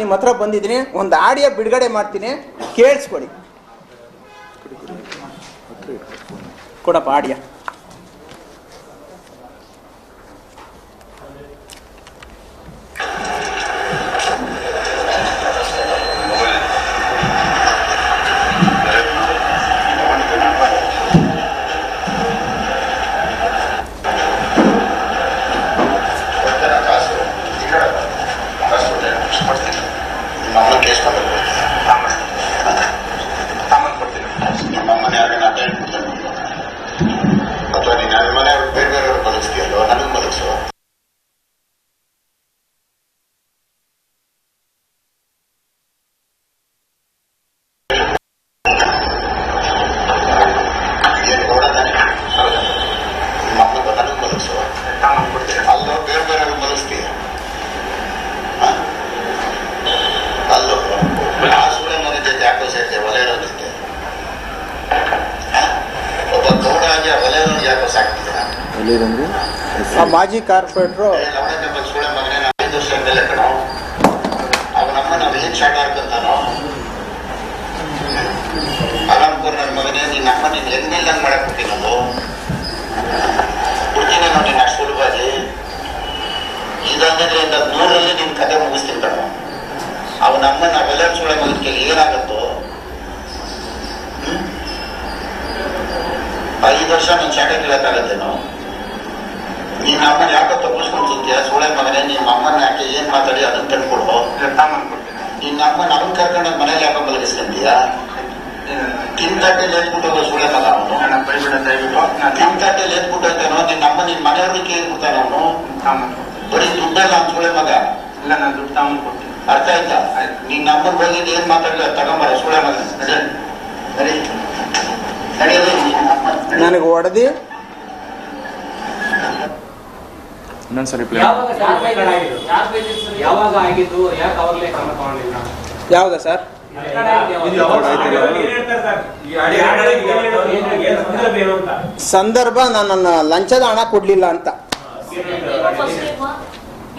ನಿಮ್ಮ ಹತ್ರ ಬಂದಿದ್ದೀನಿ ಒಂದು ಆಡಿಯೋ ಬಿಡುಗಡೆ ಮಾಡ್ತೀನಿ ಕೇಳಿಸ್ಕೊಡಿ. ಕೊಡಪ್ಪ ಆಡಿಯೋ. ಅಥವಾ ನೀನು ಯಾರ ಮನೆ ಬೇರೆ ಬೇರೆಯವ್ರು ಬದುಕಿಸ್ತೀಯಲ್ವ ನನಗೆ ಬದುಕಿಸು ಏನು ಕೊಡೋದಾನೆ ಹೌದಾ ಅಷ್ಟು ಸುಲಭವಾಗಿ ಇದಂದ್ರೆ ಇಂದ ನೂರಲ್ಲಿ ನಿನ್ನ ಕತೆ ಮುಗಿಸ್ತೀನಿ ಕಣೋ. ಅವನಮ್ಮ ನಾವೆಲ್ಲ ಸುಳ್ಳ ಮಗನ ಕೇಳಿ ಏನಾಗುತ್ತೋ? ಐದು ವರ್ಷ ನೀನು ಶಾಟೆ ಕೇಳಕ್ಕಾಗತ್ತೇನೋ ನಿನ್ನ ಅಮ್ಮನ ಯಾಕೋ ತಪ್ಪಿಸ್ಕೊಂಡು ಸುತ್ತೀಯ ಸೂಳೆ ಮಗನೇ ನಿಮ್ಮ ಅಮ್ಮನ ಯಾಕೆ ಏನ್ ಮಾತಾಡಿ ಅದನ್ನ ತಂದ್ಕೊಡು ನಿನ್ನ ಅಮ್ಮನ ಅವನ್ ಕರ್ಕೊಂಡು ಮನೇಲಿ ಯಾಕೋ ಮಲಗಿಸ್ಕೊಂತೀಯ ತಿಂತಟ್ಟೆಲಿ ಎದ್ಬಿಟ್ಟು ಹೋಗೋ ಸೂಳೆ ಮಗ ಅವನು. ತಿಂತಟ್ಟೆಲಿ ಎದ್ಬಿಟ್ಟು ಹೋಗ್ತಾನೋ ನಿನ್ನ ಅಮ್ಮ ನಿನ್ನ ಮನೆಯವ್ರಿಗೆ ಕೇಳ್ಬಿಡ್ತಾನ ಅವನು? ಬರೀ ದುಡ್ಡಲ್ಲ ಅಂತ ಸೂಳೆ ಮಗ? ಇಲ್ಲ ನಾನು ದುಡ್ಡು ತಗೊಂಡು ಕೊಡ್ತೀನಿ. ಅರ್ಥ ಆಯ್ತಾ? ನಿನ್ನ ಅಮ್ಮನ ಬಗ್ಗೆ ಏನ್ ಮಾತಾಡಲಿ ತಗೊಂಬರ ಸೂಳೆ ಮಗ. ನಡಿ ನಡಿ ನಡೆಯೋದು ನಿನ್ನ ಅಮ್ಮ ನಡಿ. ನನಗೆ ಹೊಡೆದು ಇನ್ನೊಂದ್ಸರಿ ಪ್ಲೇ ಯಾವಾಗ ಯಾವಾಗ ಆಗಿದ್ದು ಯಾಕೆ ಅವಾಗಲೇ ಕ್ರಮ ತಗೊಂಡಿಲ್ಲ ಯಾವ್ದಾ ಸರ್ ಸಂದರ್ಭ ನಾನು ಲಂಚದ ಹಣ ಕೊಡ್ಲಿಲ್ಲ ಅಂತ